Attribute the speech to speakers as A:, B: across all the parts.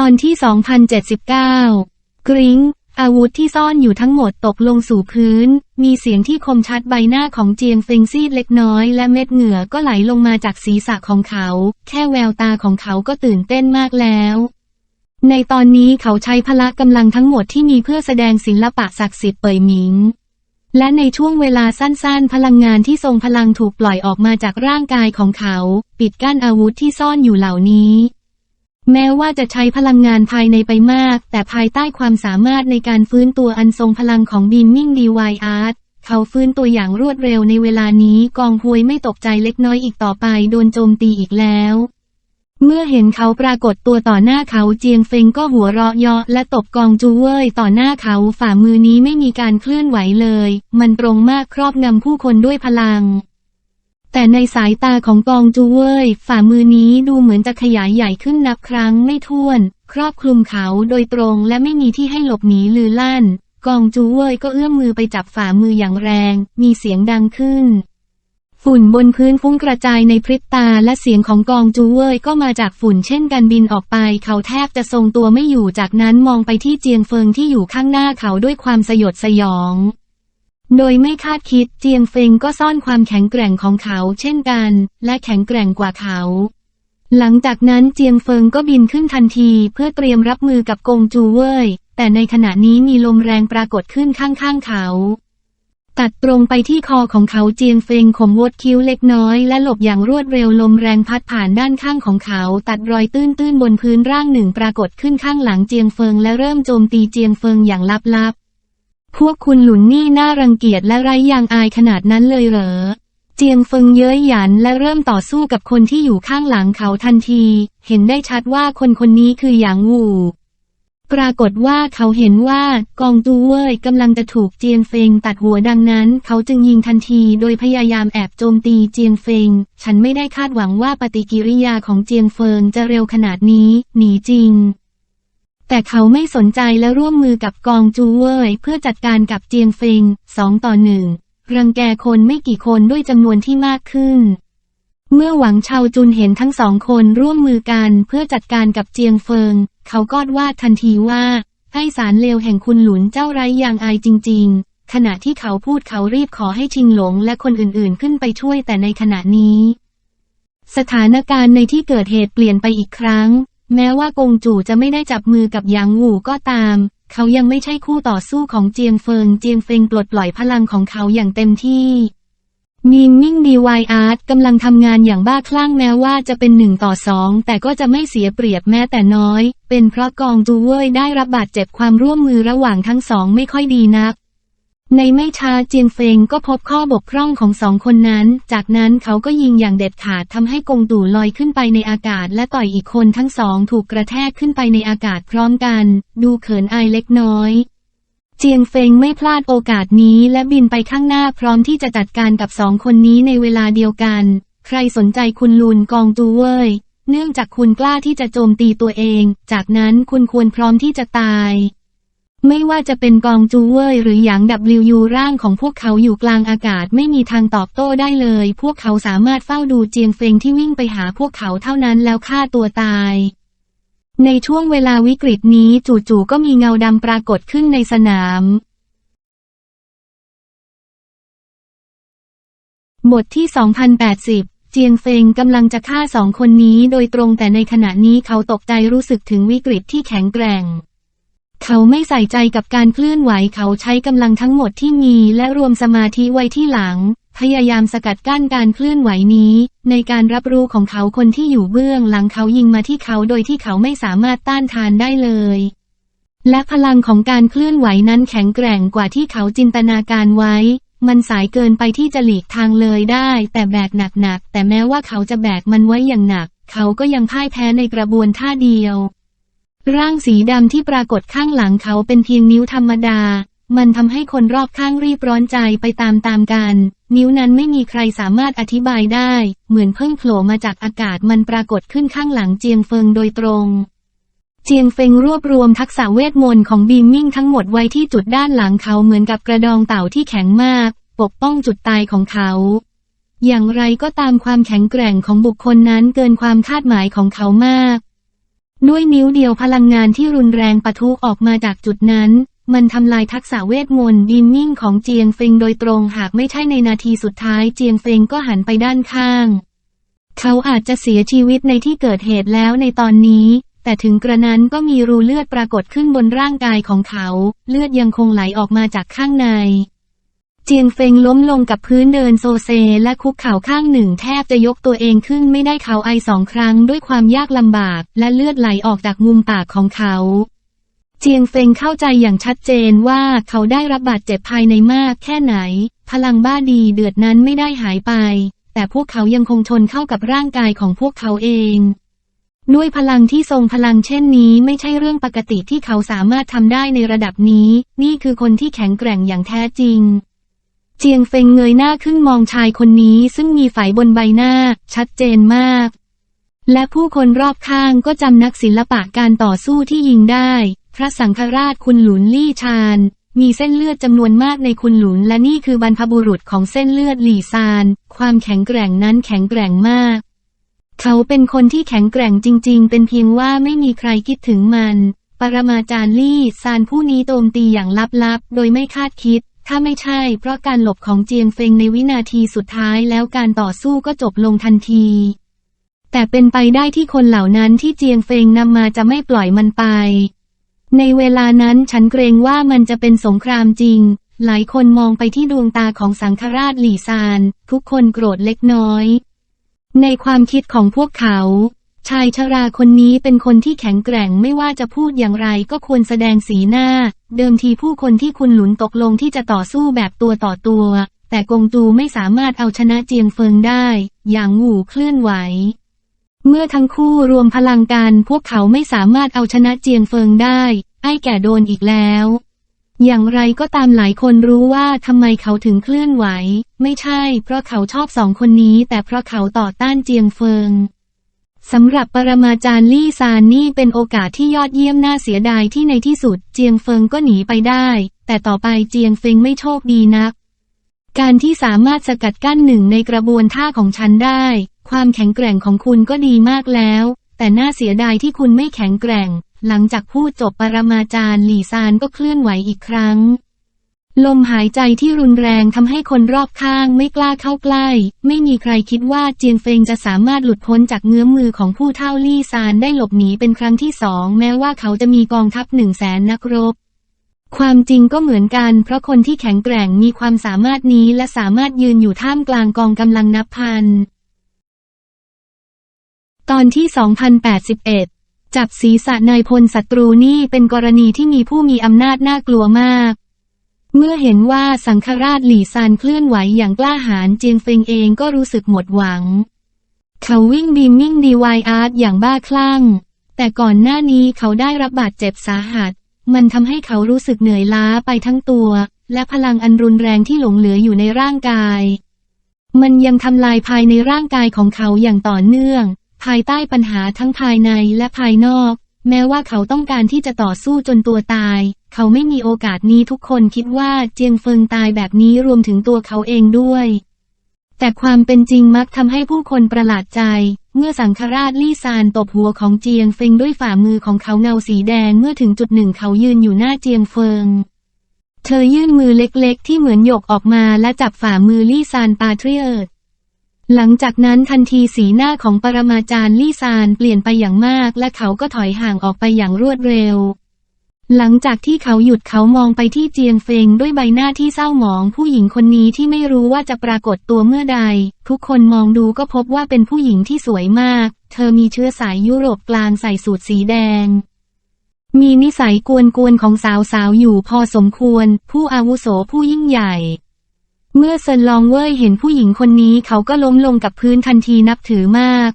A: ตอนที่ 2079 กริ้งอาวุธที่ซ่อนอยู่ทั้งหมดตกลงสู่พื้น มีเสียงที่คมชัดใบหน้าของเจียงเฟงซีดเล็กน้อยและเม็ดเหงื่อก็ไหลลงมาจากศีรษะของเขา แค่แววตาของเขาก็ตื่นเต้นมากแล้ว ในตอนนี้เขาใช้พละกำลังทั้งหมดที่มีเพื่อแสดงศิลปะศักดิ์สิทธิ์เป่ยหมิง และในช่วงเวลาสั้นๆ พลังงานที่ทรงพลังถูกปล่อยออกมาจากร่างกายของเขา ปิดกั้นอาวุธที่ซ่อนอยู่เหล่านี้ แม้ว่าจะใช้พลังงานภายในไปมาก แต่ภายใต้ความสามารถในการฟื้นตัวอันทรงพลังของบีมมิ่งดีวายอาร์ตเขาฟื้นตัวอย่างรวดเร็วในเวลานี้กองพวยไม่ตกใจเล็กน้อยอีกต่อไปโดนโจมตีอีกแล้ว เมื่อเห็นเขาปรากฏตัวต่อหน้าเขาเจียงเฟงก็หัวเราะเยาะและตบกองจูเว่ยต่อหน้าเขาฝ่ามือนี้ไม่มีการเคลื่อนไหวเลย มันตรงมากครอบงำผู้คนด้วยพลัง แต่ในสายตาของกองจูเว่ยฝ่ามือนี้ดูเหมือนจะขยายใหญ่ขึ้นนับครั้งไม่ถ้วน ครอบคลุมเขาโดยตรงและไม่มีที่ให้หลบหนีลือลั่น กองจูเว่ยก็เอื้อมมือไปจับฝ่ามืออย่างแรง มีเสียงดังขึ้น ฝุ่นบนพื้นฟุ้งกระจายในพริบตาและเสียงของกองจูเว่ยก็มาจากฝุ่นเช่นกันบินออกไป เขาแทบจะทรงตัวไม่อยู่จากนั้นมองไปที่เจียงเฟิงที่อยู่ข้างหน้าเขาด้วยความสยดสยอง โดยไม่คาดคิดเจียงเฟงก็ซ่อนความแข็งแกร่งของเขาเช่นกัน และแข็งแกร่งกว่าเขา หลังจากนั้นเจียงเฟิงก็บินขึ้นทันทีเพื่อเตรียมรับมือกับกงจูเว่ยแต่ในขณะนี้มีลมแรงปรากฏขึ้นข้างๆเขา ตัดตรงไปที่คอของเขาเจียงเฟงขมวดคิ้วเล็กน้อยและหลบอย่างรวดเร็วลมแรงพัดผ่านด้านข้างของเขา ตัดรอยตื้นๆบนพื้นร่างหนึ่งปรากฏขึ้นข้างหลังเจียงเฟิงและเริ่มโจมตีเจียงเฟิงอย่างลับๆ พวกคุณหลุนนี่น่ารังเกียจและไร้ยางอายขนาดนั้นเลยเหรอ เจียงเฟิงเย้ยหยันและเริ่มต่อสู้กับคนที่อยู่ข้างหลังเขาทันที เห็นได้ชัดว่าคนคนนี้คือหยางวูปรากฏว่าเขาเห็นว่ากองตูเว่ยกำลังจะถูกเจียงเฟงตัดหัวดังนั้น เขาจึงยิงทันทีโดยพยายามแอบโจมตีเจียงเฟง ฉันไม่ได้คาดหวังว่าปฏิกิริยาของเจียงเฟิงจะเร็วขนาดนี้ หนีจริง แต่เขาไม่สนใจและร่วมมือกับกองจูเว่ยเพื่อจัดการกับเจียงเฟงสองต่อหนึ่งรังแกคนไม่กี่คนด้วยจำนวนที่มากขึ้น เมื่อหวังเชาจุนเห็นทั้งสองคนร่วมมือกันเพื่อจัดการกับเจียงเฟิง เขาก็วาดทันทีว่าไอ้สารเลวแห่งคุณหลุนเจ้าไร้ยางอายจริง ๆ ขณะที่เขาพูดเขารีบขอให้ชิงหลงและคนอื่นๆขึ้นไปช่วยแต่ในขณะนี้ สถานการณ์ในที่เกิดเหตุเปลี่ยนไปอีกครั้ง แม้ว่ากงจู่จะไม่ได้จับมือกับหยางหูก็ตาม เขายังไม่ใช่คู่ต่อสู้ของเจียงเฟิง เจียงเฟิงปลดปล่อยพลังของเขาอย่างเต็มที่มีมิ่งดีวายอาร์ตกำลังทำงานอย่างบ้าคลั่งแม้ว่าจะเป็นหนึ่งต่อสองแต่ก็จะไม่เสียเปรียบแม้แต่น้อย เป็นเพราะกองจูเว่ยได้รับบาดเจ็บความร่วมมือระหว่างทั้งสองไม่ค่อยดีนัก ในไม่ช้าเจียนเฟงก็พบข้อบกพร่องของสองคนนั้น จากนั้นเขาก็ยิงอย่างเด็ดขาดทำให้กงตู่ลอยขึ้นไปในอากาศ และต่อยอีกคนทั้งสองถูกกระแทกขึ้นไปในอากาศพร้อมกัน ดูเขินอายเล็กน้อย เจียงเฟงไม่พลาดโอกาสนี้และบินไปข้างหน้าพร้อมที่จะจัดการกับสองคนนี้ในเวลาเดียวกัน ใครสนใจคุณลุนกองจูเว่ยเนื่องจากคุณกล้าที่จะโจมตีตัวเอง จากนั้นคุณควรพร้อมที่จะตาย ไม่ว่าจะเป็นกองจูเว่ยหรือหยาง WU ร่างของพวกเขาอยู่กลางอากาศไม่มีทางตอบโต้ได้เลย พวกเขาสามารถเฝ้าดูเจียงเฟงที่วิ่งไปหาพวกเขาเท่านั้นแล้วฆ่าตัวตาย ในช่วงเวลาวิกฤตนี้จู่ๆก็มีเงาดำปรากฏขึ้นในสนามบทที่ 2080เจียงเฟงกำลังจะฆ่าสองคนนี้โดยตรงแต่ในขณะนี้เขาตกใจรู้สึกถึงวิกฤตที่แข็งแกร่ง เขาไม่ใส่ใจกับการเคลื่อนไหวเขาใช้กำลังทั้งหมดที่มีและรวมสมาธิไว้ที่หลัง พยายามสกัดกั้นการเคลื่อนไหวนี้ ในการรับรู้ของเขาคนที่อยู่เบื้องหลังเขายิงมาที่เขาโดยที่เขาไม่สามารถต้านทานได้เลย และพลังของการเคลื่อนไหวนั้นแข็งแกร่งกว่าที่เขาจินตนาการไว้ มันสายเกินไปที่จะหลีกทางเลยได้ แต่แบกหนักๆแต่แม้ว่าเขาจะแบกมันไว้อย่างหนัก เขาก็ยังพ่ายแพ้ในกระบวนท่าเดียว ร่างสีดำที่ปรากฏข้างหลังเขาเป็นเพียงนิ้วธรรมดา มันทำให้คนรอบข้างรีบร้อนใจไปตามๆกัน นิ้วนั้นไม่มีใครสามารถอธิบายได้ เหมือนเพิ่งโผล่มาจากอากาศมันปรากฏขึ้นข้างหลังเจียงเฟิงโดยตรง เจียงเฟงรวบรวมทักษะเวทมนต์ของบีมมิ่งทั้งหมดไว้ที่จุดด้านหลังเขาเหมือนกับกระดองเต่าที่แข็งมาก ปกป้องจุดตายของเขาอย่างไรก็ตามความแข็งแกร่งของบุคคลนั้นเกินความคาดหมายของเขามาก ด้วยนิ้วเดียวพลังงานที่รุนแรงปะทุออกมาจากจุดนั้น มันทำลายทักษะเวทมนต์ดินนิ่งของเจียงเฟงโดยตรงหากไม่ใช่ในนาทีสุดท้ายเจียงเฟงก็หันไปด้านข้าง เขาอาจจะเสียชีวิตในที่เกิดเหตุแล้วในตอนนี้ แต่ถึงกระนั้นก็มีรูเลือดปรากฏขึ้นบนร่างกายของเขา เลือดยังคงไหลออกมาจากข้างใน เจียงเฟงล้มลงกับพื้นเดินโซเซและคุกเข่าข้างหนึ่งแทบจะยกตัวเองขึ้นไม่ได้เขาไอสองครั้งด้วยความยากลำบากและเลือดไหลออกจากมุมปากของเขา เจียงเฟงเข้าใจอย่างชัดเจนว่าเขาได้รับบาดเจ็บภายในมากแค่ไหน พลังบ้าดีเดือดนั้นไม่ได้หายไป แต่พวกเขายังคงชนเข้ากับร่างกายของพวกเขาเองด้วยพลังที่ทรงพลังเช่นนี้ไม่ใช่เรื่องปกติที่เขาสามารถทำได้ในระดับนี้ นี่คือคนที่แข็งแกร่งอย่างแท้จริง เจียงเฟงเงยหน้าขึ้นมองชายคนนี้ซึ่งมีไฝบนใบหน้า ชัดเจนมาก และผู้คนรอบข้างก็จำนักศิลปะการต่อสู้ที่ยิงได้ พระสังฆราชคุณหลุนลี่ชาน มีเส้นเลือดจำนวนมากในคุณหลุนและนี่คือบรรพบุรุษของเส้นเลือดหลี่ซาน ความแข็งแกร่งนั้นแข็งแกร่งมาก เขาเป็นคนที่แข็งแกร่งจริง ๆ เป็นเพียงว่าไม่มีใครคิดถึงมัน ปรมาจารย์ลี่ซานผู้นี้โจมตีอย่างลับๆ โดยไม่คาดคิด ถ้าไม่ใช่ เพราะการหลบของเจียงเฟงในวินาทีสุดท้ายแล้วการต่อสู้ก็จบลงทันที แต่เป็นไปได้ที่คนเหล่านั้นที่เจียงเฟงนำมาจะไม่ปล่อยมันไป ในเวลานั้นฉันเกรงว่ามันจะเป็นสงครามจริง หลายคนมองไปที่ดวงตาของสังฆราชหลี่ซาน ทุกคนโกรธเล็กน้อย ในความคิดของพวกเขาชายชราคนนี้เป็นคนที่แข็งแกร่งไม่ว่าจะพูดอย่างไรก็ควรแสดงสีหน้า เดิมทีผู้คนที่คุณหลุนตกลงที่จะต่อสู้แบบตัวต่อตัว แต่กงตูไม่สามารถเอาชนะเจียงเฟิงได้ อย่างหูเคลื่อนไหว เมื่อทั้งคู่รวมพลังกันพวกเขาไม่สามารถเอาชนะเจียงเฟิงได้ ไอ้แก่โดนอีกแล้ว อย่างไรก็ตามหลายคนรู้ว่าทำไมเขาถึงเคลื่อนไหว ไม่ใช่ เพราะเขาชอบสองคนนี้ แต่เพราะเขาต่อต้านเจียงเฟิง สำหรับปรมาจารย์ลี่ซานนี่เป็นโอกาสที่ยอดเยี่ยมน่าเสียดายที่ในที่สุดเจียงเฟิงก็หนีไปได้ แต่ต่อไปเจียงเฟิงไม่โชคดีนัก การที่สามารถสกัดกั้นหนึ่งในกระบวนท่าของฉันได้ ความแข็งแกร่งของคุณก็ดีมากแล้ว แต่น่าเสียดายที่คุณไม่แข็งแกร่ง หลังจากพูดจบปรมาจารย์หลี่ซานก็เคลื่อนไหวอีกครั้ง ลมหายใจที่รุนแรงทำให้คนรอบข้างไม่กล้าเข้าใกล้ ไม่มีใครคิดว่าเจียนเฟงจะสามารถหลุดพ้นจากเงื้อมมือของผู้เท่าลี่ซานได้หลบหนีเป็นครั้งที่สองแม้ว่าเขาจะมีกองทัพหนึ่งแสนนักรบ ความจริงก็เหมือนกัน เพราะคนที่แข็งแกร่งมีความสามารถนี้และสามารถยืนอยู่ท่ามกลางกองกำลังนับพัน ตอนที่ 2081จับศีรษะนายพลศัตรูนี่เป็นกรณีที่มีผู้มีอำนาจน่ากลัวมาก เมื่อเห็นว่าสังฆราชหลี่ซานเคลื่อนไหวอย่างกล้าหาญเจียงเฟิงเองก็รู้สึกหมดหวัง เขาวิ่งบีมมิ่งดีวายอาร์ตอย่างบ้าคลั่ง แต่ก่อนหน้านี้เขาได้รับบาดเจ็บสาหัส มันทำให้เขารู้สึกเหนื่อยล้าไปทั้งตัว และพลังอันรุนแรงที่หลงเหลืออยู่ในร่างกาย มันยังทำลายภายในร่างกายของเขาอย่างต่อเนื่อง ภายใต้ปัญหาทั้งภายในและภายนอก แม้ว่าเขาต้องการที่จะต่อสู้จนตัวตาย เขาไม่มีโอกาสนี้ทุกคนคิดว่าเจียงเฟิงตายแบบนี้รวมถึงตัวเขาเองด้วย แต่ความเป็นจริงมักทำให้ผู้คนประหลาดใจ เมื่อสังฆราชลี่ซานตบหัวของเจียงเฟิงด้วยฝ่ามือของเขาเงาสีแดงเมื่อถึงจุดหนึ่งเขายืนอยู่หน้าเจียงเฟิงเธอยื่นมือเล็กๆ ที่เหมือนหยกออกมาและจับฝ่ามือลี่ซานปาเทรียร์หลังจากนั้นทันทีสีหน้าของปรมาจารย์ลี่ซานเปลี่ยนไปอย่างมาก และเขาก็ถอยห่างออกไปอย่างรวดเร็ว หลังจากที่เขาหยุดเขามองไปที่เจียงเฟงด้วยใบหน้าที่เศร้าหมองผู้หญิงคนนี้ที่ไม่รู้ว่าจะปรากฏตัวเมื่อใด ทุกคนมองดูก็พบว่าเป็นผู้หญิงที่สวยมาก เธอมีเชื้อสายยุโรปกลางใส่สูทสีแดง มีนิสัยกวนๆของสาวๆอยู่พอสมควร ผู้อาวุโสผู้ยิ่งใหญ่ เมื่อเซินลองเว่ยเห็นผู้หญิงคนนี้เขาก็ล้มลงกับพื้นทันทีนับถือมาก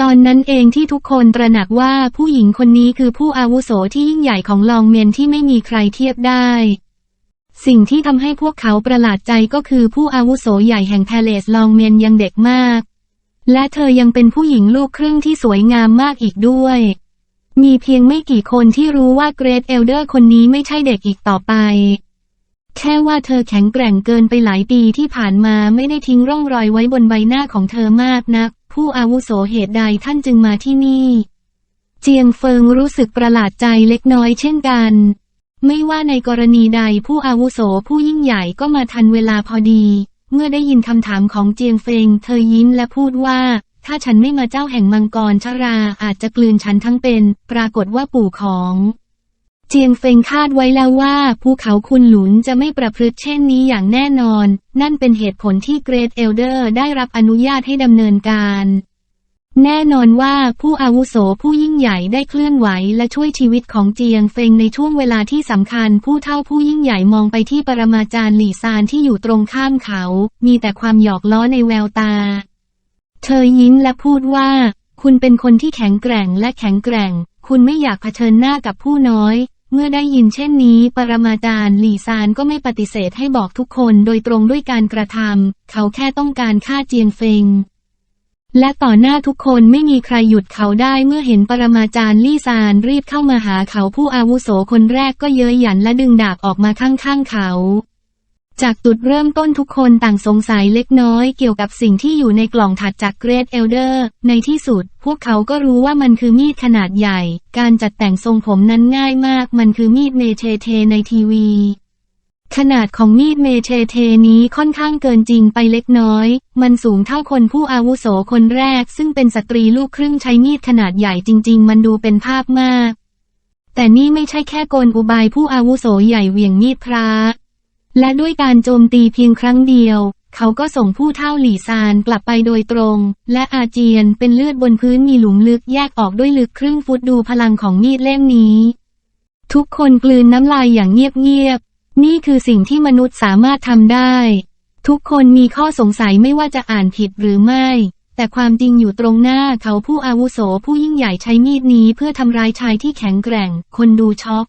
A: ตอนนั้นเองที่ทุกคนตระหนักว่าผู้หญิงคนนี้คือผู้อาวุโสที่ยิ่งใหญ่ของลองเมียนที่ไม่มีใครเทียบได้ สิ่งที่ทำให้พวกเขาประหลาดใจก็คือผู้อาวุโสใหญ่แห่งแพเลสลองเมียนยังเด็กมาก และเธอยังเป็นผู้หญิงลูกครึ่งที่สวยงามมากอีกด้วย มีเพียงไม่กี่คนที่รู้ว่าเกรทเอลเดอร์คนนี้ไม่ใช่เด็กอีกต่อไป แค่ว่าเธอแข็งแกร่งเกินไปหลายปีที่ผ่านมาไม่ได้ทิ้งร่องรอยไว้บนใบหน้าของเธอมากนัก ผู้อาวุโสเหตุใดท่านจึงมาที่นี่ เจียงเฟิงรู้สึกประหลาดใจเล็กน้อยเช่นกัน ไม่ว่าในกรณีใดผู้อาวุโสผู้ยิ่งใหญ่ก็มาทันเวลาพอดี เมื่อได้ยินคำถามของเจียงเฟิงเธอยิ้มและพูดว่า ถ้าฉันไม่มาเจ้าแห่งมังกรชราอาจจะกลืนฉันทั้งเป็น ปรากฏว่าปู่ของ เจียงเฟงคาดไว้แล้วว่าภูเขาคุณหลุนจะไม่ประพฤติเช่นนี้อย่างแน่นอน นั่นเป็นเหตุผลที่เกรดเอลเดอร์ได้รับอนุญาตให้ดำเนินการ แน่นอนว่าผู้อาวุโสผู้ยิ่งใหญ่ได้เคลื่อนไหวและช่วยชีวิตของเจียงเฟงในช่วงเวลาที่สำคัญ ผู้เท่าผู้ยิ่งใหญ่มองไปที่ปรมาจารย์หลี่ซานที่อยู่ตรงข้ามเขา มีแต่ความหยอกล้อในแววตา เธอยิ้มและพูดว่า คุณเป็นคนที่แข็งแกร่งและแข็งแกร่ง คุณไม่อยากเผชิญหน้ากับผู้น้อย เมื่อได้ยินเช่นนี้ ปรมาจารย์หลี่ซานก็ไม่ปฏิเสธให้บอกทุกคนโดยตรงด้วยการกระทำเขาแค่ต้องการฆ่าเจียนเฟงและต่อหน้าทุกคนไม่มีใครหยุดเขาได้เมื่อเห็นปรมาจารย์ลี่ซานรีบเข้ามาหาเขาผู้อาวุโสคนแรกก็เย้ยหยันและดึงดาบออกมาข้างๆเขา จากจุดเริ่มต้นทุกคนต่างสงสัยเล็กน้อยเกี่ยวกับสิ่งที่อยู่ในกล่องถัดจากเกรดเอลเดอร์ ในที่สุด พวกเขาก็รู้ว่ามันคือมีดขนาดใหญ่ การจัดแต่งทรงผมนั้นง่ายมาก มันคือมีดเมเชเทในทีวี ขนาดของมีดเมเชเทนี้ค่อนข้างเกินจริงไปเล็กน้อย มันสูงเท่าคนผู้อาวุโสคนแรก ซึ่งเป็นสตรีลูกครึ่งใช้มีดขนาดใหญ่จริง ๆ มันดูเป็นภาพมาก แต่นี่ไม่ใช่แค่กลอุบายผู้อาวุโสใหญ่เหวี่ยงมีดพระ และด้วยการโจมตีเพียงครั้งเดียว เขาก็ส่งผู้เท่าหลี่ซานกลับไปโดยตรง และอาเจียนเป็นเลือดบนพื้นมีหลุมลึกแยกออกด้วยลึกครึ่งฟุตดูพลังของมีดเล่มนี้ ทุกคนกลืนน้ำลายอย่างเงียบๆ นี่คือสิ่งที่มนุษย์สามารถทำได้ ทุกคนมีข้อสงสัยไม่ว่าจะอ่านผิดหรือไม่ แต่ความจริงอยู่ตรงหน้าเขาผู้อาวุโสผู้ยิ่งใหญ่ใช้มีดนี้เพื่อทำร้ายชายที่แข็งแกร่ง คนดูช็อก